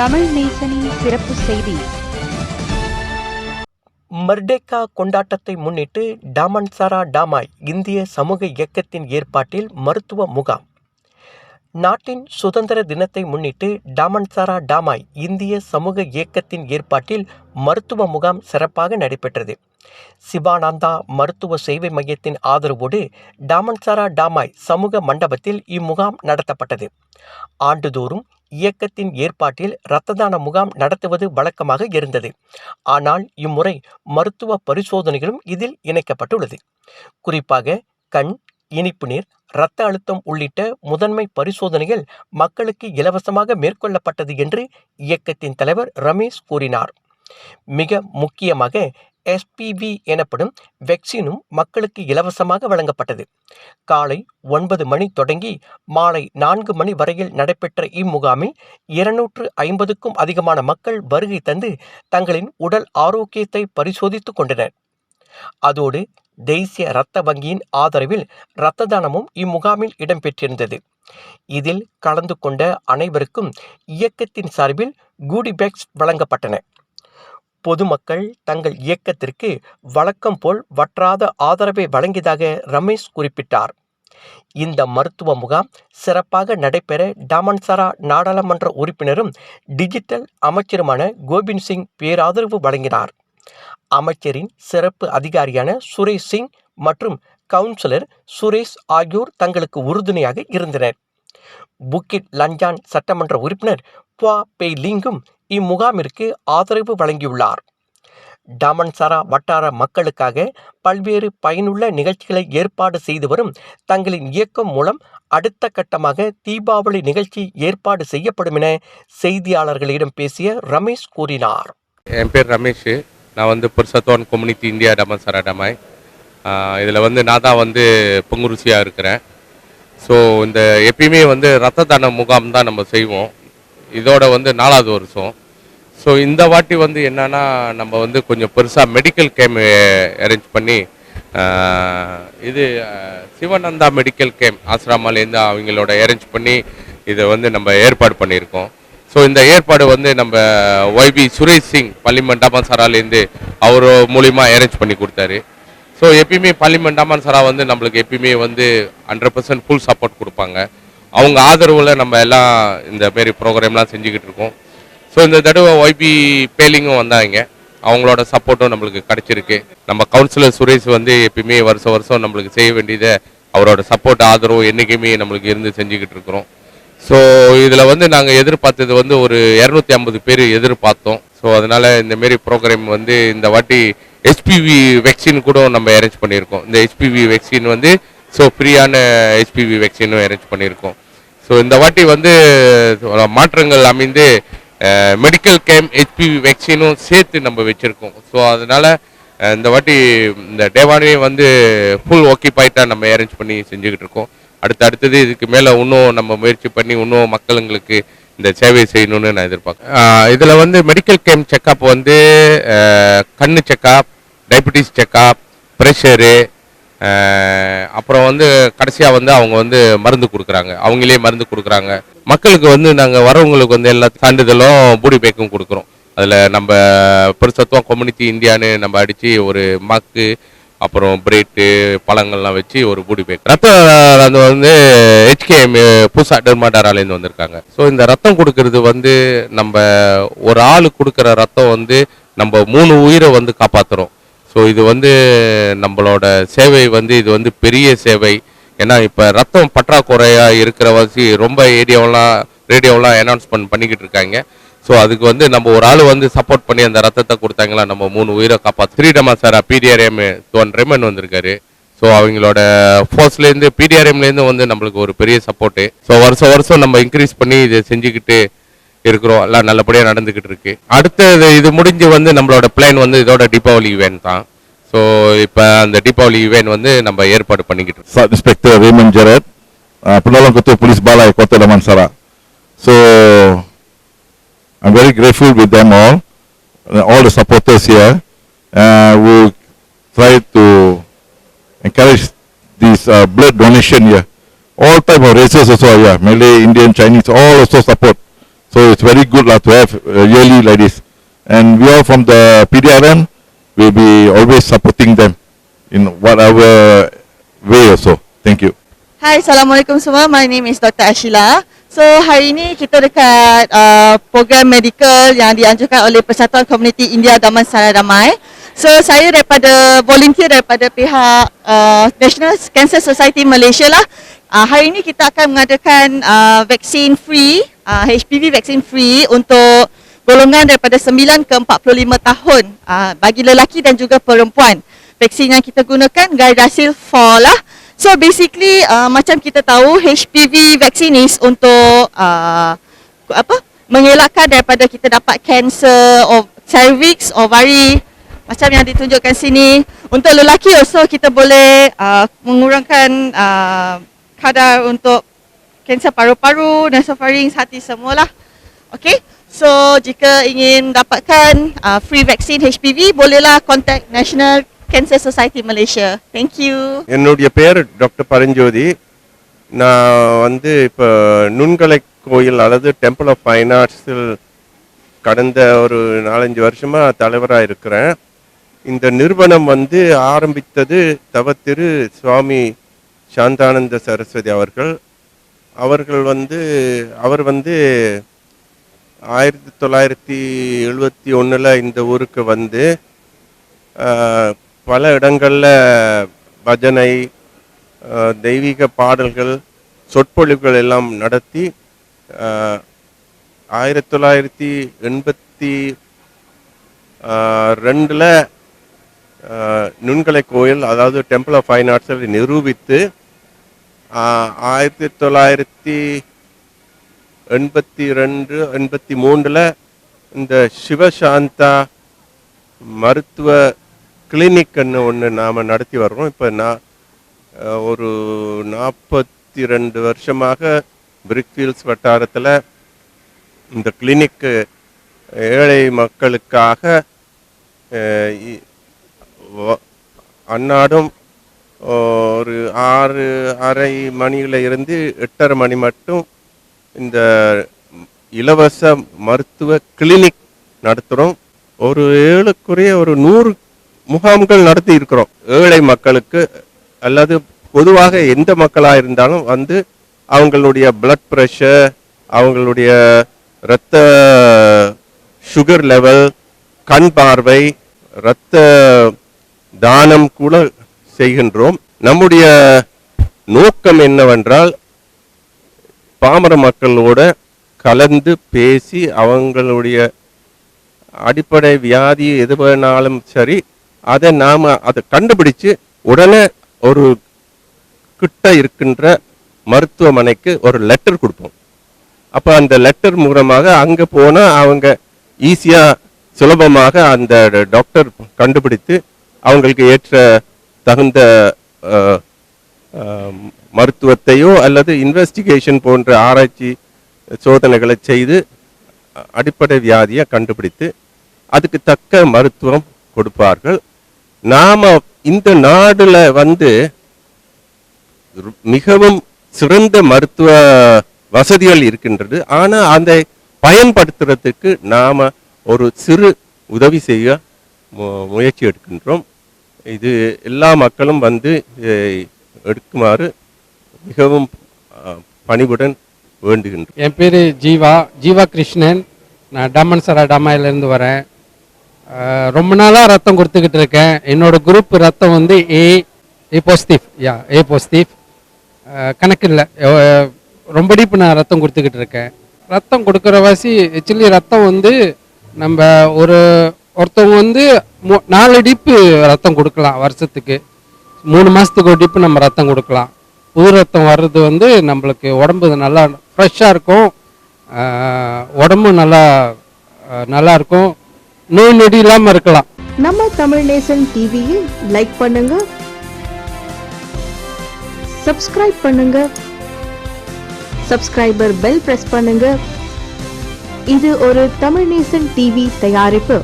தமிழ் நேசனின் சிறப்பு செய்தி. மர்டேக்கா கொண்டாட்டத்தை முன்னிட்டு டாமன்சாரா டாமாய் இந்திய சமூக இயக்கத்தின் ஏற்பாட்டில் மருத்துவ முகாம். நாட்டின் சுதந்திர தினத்தை முன்னிட்டு டாமன்சாரா டாமாய் இந்திய சமூக இயக்கத்தின் ஏற்பாட்டில் மருத்துவ முகாம் சிறப்பாக நடைபெற்றது. சிவானந்தா மருத்துவ சேவை மையத்தின் ஆதரவோடு டாமன்சாரா டாமாய் சமூக மண்டபத்தில் இம்முகாம் நடத்தப்பட்டது. ஆண்டுதோறும் இயக்கத்தின் ஏற்பாட்டில் இரத்த தான முகாம் நடத்துவது வழக்கமாக இருந்தது. ஆனால் இம்முறை மருத்துவ பரிசோதனைகளும் இதில் இணைக்கப்பட்டுள்ளது. குறிப்பாக கண் இனிப்பு நீர் இரத்த அழுத்தம் உள்ளிட்ட முதன்மை பரிசோதனைகள் மக்களுக்கு இலவசமாக மேற்கொள்ளப்பட்டது என்று இயக்கத்தின் தலைவர் ரமேஷ் கூறினார். மிக முக்கியமாக எஸ்பிவி எனப்படும் வெக்சினும் மக்களுக்கு இலவசமாக வழங்கப்பட்டது. காலை ஒன்பது மணி தொடங்கி மாலை நான்கு மணி வரையில் நடைபெற்ற இம்முகாமில் இருநூற்று ஐம்பதுக்கும் அதிகமான மக்கள் வருகை தந்து தங்களின் உடல் ஆரோக்கியத்தை பரிசோதித்துக் கொண்டனர். அதோடு தேசிய இரத்த வங்கியின் ஆதரவில் இரத்த தானமும் இம்முகாமில் இடம்பெற்றிருந்தது. இதில் கலந்து கொண்ட அனைவருக்கும் இயக்கத்தின் சார்பில் கூடி பேக்ஸ் வழங்கப்பட்டன. பொதுமக்கள் தங்கள் இயக்கத்திற்கு வழக்கம் போல் வற்றாத ஆதரவை வழங்கியதாக ரமேஷ் குறிப்பிட்டார். இந்த மருத்துவ முகாம் சிறப்பாக நடைபெற டாமன்சாரா நாடாளுமன்ற உறுப்பினரும் டிஜிட்டல் அமைச்சருமான கோபிந்த் சிங் பேராதரவு வழங்கினார். அமைச்சரின் சிறப்பு அதிகாரியான சுரேஷ் சிங் மற்றும் கவுன்சிலர் சுரேஷ் ஆகியோர் தங்களுக்கு உறுதுணையாக இருந்தனர். புக்கிட் லஞ்சான் சட்டமன்ற உறுப்பினர் புவா பெய்லிங்கும் இம்முகாமிற்கு ஆதரவு வழங்கியுள்ளார். டாமன்சாரா வட்டார மக்களுக்காக பல்வேறு பயனுள்ள நிகழ்ச்சிகளை ஏற்பாடு செய்து வரும் தங்களின் இயக்கம் மூலம் அடுத்த கட்டமாக தீபாவளி நிகழ்ச்சி ஏற்பாடு செய்யப்படும் என செய்தியாளர்களிடம் பேசிய ரமேஷ் கூறினார். என் பேர் ரமேஷ். நான் வந்து புருஷத்தோன் கம்யூனிட்டி இந்தியா டமன்சாரா டமாய். இதில் வந்து நான் தான் வந்து பொங்குருசியாக இருக்கிறேன். ஸோ இந்த எப்பயுமே வந்து ரத்த தான முகாம் தான் நம்ம செய்வோம். இதோட வந்து நாலாவது வருஷம். ஸோ இந்த வாட்டி வந்து என்னன்னா நம்ம வந்து கொஞ்சம் பெருசாக மெடிக்கல் கேம் அரேஞ்ச் பண்ணி இது சிவநந்தா மெடிக்கல் கேம்ப் ஆசிராமாலேருந்து அவங்களோட அரேஞ்ச் பண்ணி இதை வந்து நம்ம ஏற்பாடு பண்ணியிருக்கோம். ஸோ இந்த ஏற்பாடு வந்து நம்ம ஒய்பி சுரேஷ் சிங் பள்ளிமன் டாமன்சாராலேருந்து அவர் மூலிமா அரேஞ்ச் பண்ணி கொடுத்தாரு. ஸோ எப்பயுமே பள்ளிமன் டாமன்சாரா வந்து நம்மளுக்கு எப்பயுமே வந்து ஹண்ட்ரட் பர்சன்ட் ஃபுல் சப்போர்ட் கொடுப்பாங்க. அவங்க ஆதரவில் நம்ம எல்லாம் இந்த மாரி ப்ரோக்ராம்லாம் செஞ்சுக்கிட்டு இருக்கோம். ஸோ இந்த தடவை ஒய்பி பேலிங்கும் வந்தாங்க. அவங்களோட சப்போர்ட்டும் நம்மளுக்கு கிடைச்சிருக்கு. நம்ம கவுன்சிலர் சுரேஷ் வந்து எப்பயுமே வருஷம் வருஷம் நம்மளுக்கு செய்ய வேண்டியதை அவரோட சப்போர்ட் ஆதரவு என்றைக்குமே நம்மளுக்கு இருந்து செஞ்சுக்கிட்டு இருக்கிறோம். ஸோ இதில் வந்து நாங்கள் எதிர்பார்த்தது வந்து ஒரு இரநூத்தி ஐம்பது பேர் எதிர்பார்த்தோம். ஸோ அதனால் இந்த மாரி ப்ரோக்ராம் வந்து இந்த வாட்டி ஹெச்பிவி வெக்சின் கூட நம்ம அரேஞ்ச் பண்ணியிருக்கோம். இந்த ஹெச்பிவி வெக்சின் வந்து ஸோ ஃப்ரீயான ஹெச்பிவி வெக்சினும் அரேஞ்ச் பண்ணியிருக்கோம். ஸோ இந்த வாட்டி வந்து மாற்றங்கள் அமைந்து மெடிக்கல் கேம்ப் ஹெச்பிவி வேக்சினும் சேர்த்து நம்ம வச்சுருக்கோம். ஸோ அதனால் இந்த வாட்டி இந்த டேவானே வந்து ஃபுல் ஆக்கிபாய்ட்டாக நம்ம அரேஞ்ச் பண்ணி செஞ்சுக்கிட்டு இருக்கோம். அடுத்து அடுத்தது இதுக்கு மேலே இன்னும் நம்ம முயற்சி பண்ணி இன்னும் மக்களுங்களுக்கு இந்த சேவை செய்யணும்னு நான் எதிர்பார்க்குறேன். இதில் வந்து மெடிக்கல் கேம்ப் செக்கப் வந்து கண் கண்ணு செக்கப் டயபிட்டிஸ் செக்கப் ப்ரெஷரு அப்புறம் வந்து கடைசியாக வந்து அவங்க வந்து மருந்து கொடுக்குறாங்க. அவங்களே மருந்து கொடுக்குறாங்க. மக்களுக்கு வந்து நாங்கள் வரவங்களுக்கு வந்து எல்லா சான்றிதழும் பூடி பேக்கும் கொடுக்குறோம். அதில் நம்ம பெருசத்துவம் கம்யூனிட்டி இந்தியான்னு நம்ம அடித்து ஒரு மக்கு அப்புறம் பிரெட்டு பழங்கள்லாம் வச்சு ஒரு பூடி பேக். ரத்தம் அது வந்து ஹெச்கேஎம் பூசா டெர்மாடாராலேருந்து வந்திருக்காங்க. ஸோ இந்த ரத்தம் கொடுக்கறது வந்து நம்ம ஒரு ஆள் கொடுக்குற ரத்தம் வந்து நம்ம மூணு உயிரை வந்து காப்பாற்றுறோம் ஸோ இது வந்து நம்மளோட சேவை வந்து இது வந்து பெரிய சேவை. ஏன்னா இப்போ ரத்தம் பற்றாக்குறையாக இருக்கிற வசி ரொம்ப ஏரியாவெல்லாம் ரேடியோவெலாம் அனௌன்ஸ்மெண்ட் பண்ணிக்கிட்டு இருக்காங்க. ஸோ அதுக்கு வந்து நம்ம ஒரு ஆள் வந்து சப்போர்ட் பண்ணி அந்த ரத்தத்தை கொடுத்தாங்களா நம்ம மூணு உயிரை காப்பாற்று ஸ்ரீடமா சார் பிடிஆர்எம் தோன் ரெமன் வந்திருக்காரு. ஸோ அவங்களோட ஃபோர்ஸ்லேருந்து பிடிஆர்எம்லேருந்து வந்து நம்மளுக்கு ஒரு பெரிய சப்போர்ட்டு ஸோ வருஷம் வருஷம் நம்ம இன்க்ரீஸ் பண்ணி இதை செஞ்சுக்கிட்டு இருக்கிறோம் எல்லாம் நல்லபடியாக நடந்துக்கிட்டு இருக்கு அடுத்தது இது முடிஞ்சு வந்து நம்மளோட பிளான் வந்து இதோட தீபாவளி ஈவெண்ட் தான் ஸோ இப்போ அந்த தீபாவளி ஈவெண்ட் வந்து நம்ம ஏற்பாடு பண்ணிக்கிட்டு இருக்கோம் இன்ஸ்பெக்டர் ரேமன் ஜெரத் புனலங்குத்து போலீஸ் பாலாய் கோத்தல மன்சரா so I'm very grateful with them all all the supporters here who try to encourage this uh, donation donation all All type of races also here, Malay, Indian, Chinese, all also. So it's very good lah to have uh, yearly like this. And we all from the PDRM will be always supporting them in whatever way also. Thank you. Hai, Assalamualaikum semua. My name is Dr. Ashila. So, hari ini kita dekat uh, program medical yang dianjurkan oleh Persatuan Komuniti India Damansara Damai. So, saya daripada volunteer daripada pihak uh, National Cancer Society Malaysia lah. Uh, hari ini kita akan mengadakan uh, vaksin free, uh, HPV vaksin free untuk golongan daripada 9 ke 45 tahun uh, bagi lelaki dan juga perempuan. Vaksin yang kita gunakan Gardasil 4 lah. So basically uh, macam kita tahu HPV vaksin is untuk uh, apa? mengelakkan daripada kita dapat kanser of cervix, ovari macam yang ditunjukkan sini. Untuk lelaki also kita boleh uh, mengurangkan uh, kadar untuk kanser paru-paru, nasopharynx, hati semualah. Okay? So jika ingin dapatkan uh, free vaksin HPV bolehlah contact National Cancer Society Malaysia. Thank you. என்னுடைய பேர் doctor Paranjothi நான் வந்து இப்போ நுண்கலை கோயில் அல்லது temple of fine ஆர்ட்ஸில் கடந்த ஒரு நாலஞ்சு வருஷமாக தலைவராக இருக்கிறேன் இந்த நிறுவனம் வந்து ஆரம்பித்தது தவத்திரு சுவாமி சாந்தானந்த சரஸ்வதி அவர்கள் அவர்கள் வந்து அவர் வந்து ஆயிரத்தி தொள்ளாயிரத்தி எழுபத்தி ஒன்றில் இந்த ஊருக்கு வந்து பல இடங்களில் பஜனை தெய்வீக பாடல்கள் சொற்பொழிவுகள் எல்லாம் நடத்தி ஆயிரத்தி தொள்ளாயிரத்தி எண்பத்தி ரெண்டில் நுண்கலை கோயில் அதாவது டெம்பிள் ஆஃப் ஃபைன் ஆர்ட்ஸை நிரூபித்து ஆயிரத்தி தொள்ளாயிரத்தி எண்பத்தி ரெண்டு எண்பத்தி மூணில் இந்த சிவசாந்தா மருத்துவ கிளினிக்னு ஒன்று நாம் நடத்தி வர்றோம். இப்போ நான் ஒரு நாற்பத்தி ரெண்டு வருஷமாக பிரிக்ஃபீல்ஸ் வட்டாரத்தில் இந்த கிளினிக்கு ஏழை மக்களுக்காக அன்னாடும் ஒரு ஆறு அரை மணியில் இருந்து எட்டரை மணி மட்டும் இந்த இலவச மருத்துவ கிளினிக் நடத்துகிறோம் ஒரு ஏழுக்குரிய ஒரு நூறு முகாம்கள் நடத்தி இருக்கிறோம். ஏழை மக்களுக்கு அல்லது பொதுவாக எந்த மக்களாக இருந்தாலும் வந்து அவங்களுடைய பிளட் ப்ரெஷர் அவங்களுடைய இரத்த சுகர் லெவல் கண் பார்வை இரத்த தானம் கூட செய்கின்றோம். நம்முடைய நோக்கம் என்னவென்றால் பாமர மக்களோட கலந்து பேசி அவங்களுடைய அடிப்படை வியாதி எது வேணாலும் சரி அதை நாம் அதை கண்டுபிடிச்சு உடனே ஒரு கிட்ட இருக்கின்ற மருத்துவமனைக்கு ஒரு லெட்டர் கொடுப்போம். அப்போ அந்த லெட்டர் மூலமாக அங்கே போனால் அவங்க ஈஸியாக சுலபமாக அந்த டாக்டர் கண்டுபிடித்து அவங்களுக்கு ஏற்ற தகுந்த மருத்துவத்தையோ அல்லது இன்வெஸ்டிகேஷன் போன்ற ஆராய்ச்சி சோதனைகளை செய்து அடிப்படை வியாதியை கண்டுபிடித்து அதுக்கு தக்க மருத்துவம் கொடுப்பார்கள். நாம இந்த நாடுல வந்து மிகவும் சிறந்த மருத்துவ வசதிகள் இருக்கின்றது. ஆனா அதை பயன்படுத்துறதுக்கு நாம ஒரு சிறு உதவி செய்ய மு- முயற்சி எடுக்கின்றோம். இது எல்லா மக்களும் வந்து இதை எடுக்குமாறு மிகவும் பணிவுடன் வேண்டுகின்றோம். என் பேர் ஜீவா ஜீவா கிருஷ்ணன் நான் டாமன் சரா டாமாயிலேருந்து வரேன். ரொம்ப நாளாக ரத்தம் கொடுத்துக்கிட்டு இருக்கேன். என்னோடய குரூப் ரத்தம் வந்து ஏ A positive yeah A positive கணக்கு இல்லை. ரொம்ப டீப்பு நான் ரத்தம் கொடுத்துக்கிட்டு இருக்கேன். ரத்தம் கொடுக்குற வாசி ஆக்சுவலி ரத்தம் வந்து நம்ம ஒரு ஒருத்தவங்க வந்து நாலு டிப்பு ரத்தம் கொடுக்கலாம் வருஷத்துக்கு. மூணு மாதத்துக்கு ஒரு டிப்பு நம்ம ரத்தம் கொடுக்கலாம். புது ரத்தம் வர்றது வந்து நம்மளுக்கு உடம்பு நல்லா ஃப்ரெஷ்ஷாக இருக்கும். உடம்பு நல்லா நல்லா இருக்கும். நோய் நொடி இல்லாமல் இருக்கலாம். நம்ம தமிழ் நேசன் டிவியில் லைக் பண்ணுங்க. சப்ஸ்கிரைப் பண்ணுங்க. சப்ஸ்கிரைபர் பெல் பிரஸ் பண்ணுங்க. இது ஒரு தமிழ் நேசன் டிவி தயாரிப்பு.